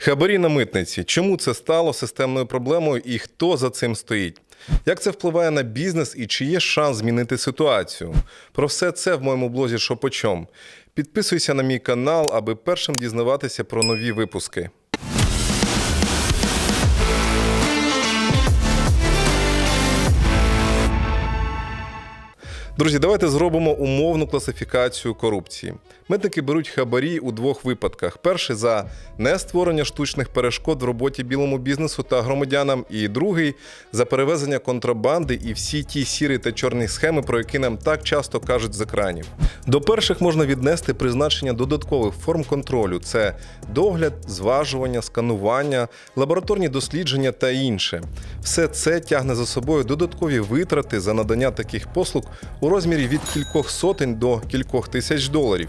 Хабарі на митниці. Чому це стало системною проблемою і хто за цим стоїть? Як це впливає на бізнес і чи є шанс змінити ситуацію? Про все це в моєму блозі «Шопочом». Підписуйся на мій канал, аби першим дізнаватися про нові випуски. Друзі, давайте зробимо умовну класифікацію корупції. Митники беруть хабарі у двох випадках: перший за нестворення штучних перешкод в роботі білому бізнесу та громадянам, і другий за перевезення контрабанди і всі ті сірі та чорні схеми, про які нам так часто кажуть з екранів. До перших можна віднести призначення додаткових форм контролю: це догляд, зважування, сканування, лабораторні дослідження та інше. Все це тягне за собою додаткові витрати за надання таких послуг у розмірі від кількох сотень до кількох тисяч доларів.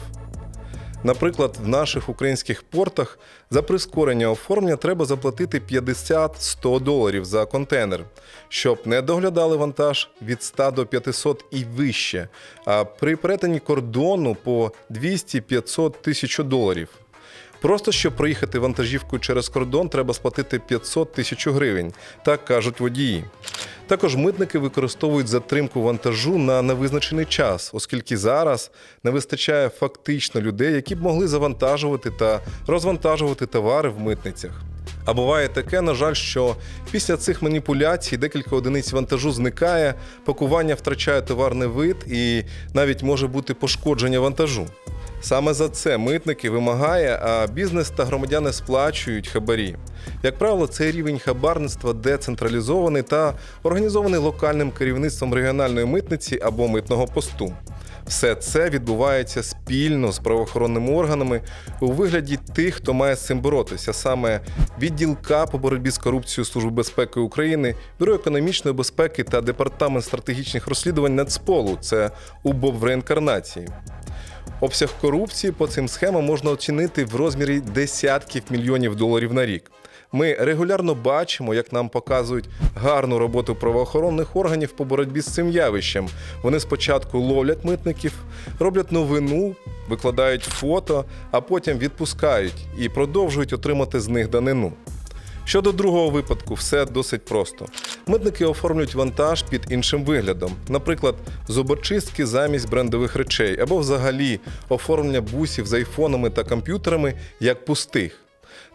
Наприклад, в наших українських портах за прискорення оформлення треба заплатити 50-100 доларів за контейнер, щоб не доглядали вантаж від 100 до 500 і вище, а при перетині кордону по 200-500 тисяч доларів. Просто щоб проїхати вантажівку через кордон, треба сплатити 500 тисяч гривень, так кажуть водії. Також митники використовують затримку вантажу на невизначений час, оскільки зараз не вистачає фактично людей, які б могли завантажувати та розвантажувати товари в митницях. А буває таке, на жаль, що після цих маніпуляцій декілька одиниць вантажу зникає, пакування втрачає товарний вид і навіть може бути пошкодження вантажу. Саме за це митники вимагає, а бізнес та громадяни сплачують хабарі. Як правило, цей рівень хабарництва децентралізований та організований локальним керівництвом регіональної митниці або митного посту. Все це відбувається спільно з правоохоронними органами у вигляді тих, хто має з цим боротися, саме відділ К по боротьбі з корупцією Служби безпеки України, Бюро економічної безпеки та департамент стратегічних розслідувань Нацполу. Це УБОБ в реінкарнації. Обсяг корупції по цим схемам можна оцінити в розмірі десятків мільйонів доларів на рік. Ми регулярно бачимо, як нам показують гарну роботу правоохоронних органів по боротьбі з цим явищем. Вони спочатку ловлять митників, роблять новину, викладають фото, а потім відпускають і продовжують отримати з них данину. Щодо другого випадку, все досить просто. Митники оформлюють вантаж під іншим виглядом, наприклад, зубочистки замість брендових речей, або взагалі оформлення бусів з айфонами та комп'ютерами як пустих.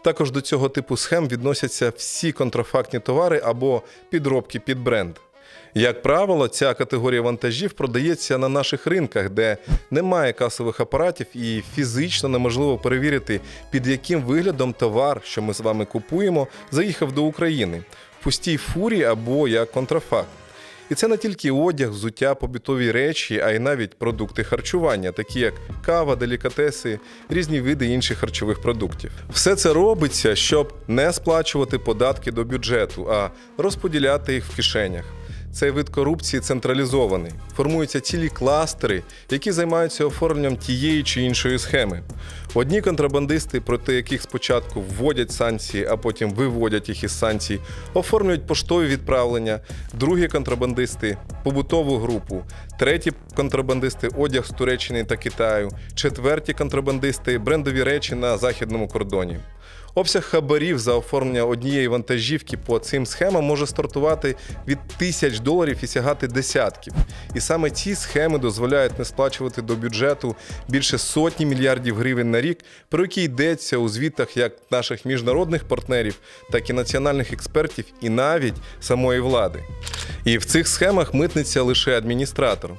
Також до цього типу схем відносяться всі контрафактні товари або підробки під бренд. Як правило, ця категорія вантажів продається на наших ринках, де немає касових апаратів і фізично неможливо перевірити, під яким виглядом товар, що ми з вами купуємо, заїхав до України в пустій фурі або як контрафакт. І це не тільки одяг, взуття, побутові речі, а й навіть продукти харчування, такі як кава, делікатеси, різні види інших харчових продуктів. Все це робиться, щоб не сплачувати податки до бюджету, а розподіляти їх в кишенях. Цей вид корупції централізований. Формуються цілі кластери, які займаються оформленням тієї чи іншої схеми. Одні контрабандисти, проти яких спочатку вводять санкції, а потім виводять їх із санкцій, оформлюють поштові відправлення, другі контрабандисти побутову групу, треті контрабандисти одяг з Туреччини та Китаю, четверті контрабандисти брендові речі на західному кордоні. Обсяг хабарів за оформлення однієї вантажівки по цим схемам може стартувати від тисяч доларів і сягати десятків. І саме ці схеми дозволяють не сплачувати до бюджету більше сотні мільярдів гривень на рік, про які йдеться у звітах як наших міжнародних партнерів, так і національних експертів, і навіть самої влади. І в цих схемах митниця лише адміністратор.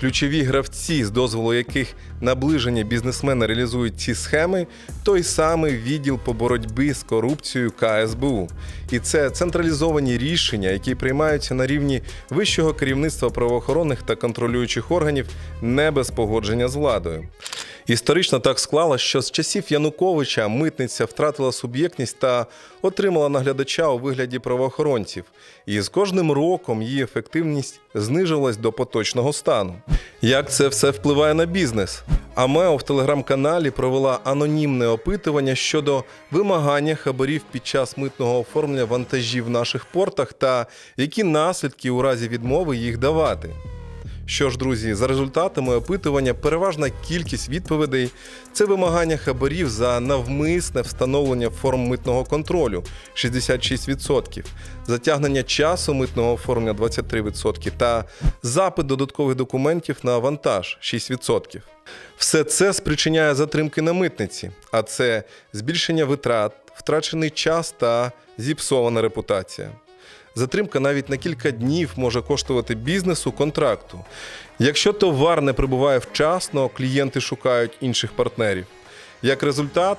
Ключові гравці, з дозволу яких наближені бізнесмени реалізують ці схеми, той самий відділ по боротьбі з корупцією КСБУ. І це централізовані рішення, які приймаються на рівні вищого керівництва правоохоронних та контролюючих органів не без погодження з владою. Історично так склалося, що з часів Януковича митниця втратила суб'єктність та отримала наглядача у вигляді правоохоронців, і з кожним роком її ефективність знижувалась до поточного стану. Як це все впливає на бізнес? Амео в телеграм-каналі провела анонімне опитування щодо вимагання хабарів під час митного оформлення вантажів в наших портах та які наслідки у разі відмови їх давати. Що ж, друзі, за результатами опитування, переважна кількість відповідей це вимагання хабарів за навмисне встановлення форм митного контролю 66%, затягнення часу митного оформлення 23% та запит додаткових документів на вантаж 6%. Все це спричиняє затримки на митниці, а це збільшення витрат, втрачений час та зіпсована репутація. Затримка навіть на кілька днів може коштувати бізнесу контракту. Якщо товар не прибуває вчасно, клієнти шукають інших партнерів. Як результат,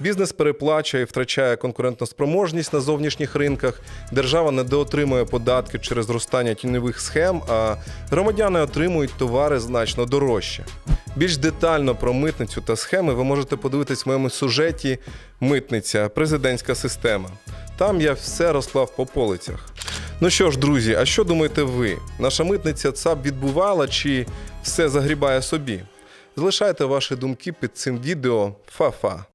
бізнес переплачує і втрачає конкурентоспроможність на зовнішніх ринках, держава недоотримує податки через зростання тіньових схем, а громадяни отримують товари значно дорожче. Більш детально про митницю та схеми ви можете подивитись в моєму сюжеті Митниця, президентська система. Там я все розклав по полицях. Ну що ж, друзі, а що думаєте ви? Наша митниця ЦАП відбувала чи все загрібає собі? Залишайте ваші думки під цим відео. Фа-фа.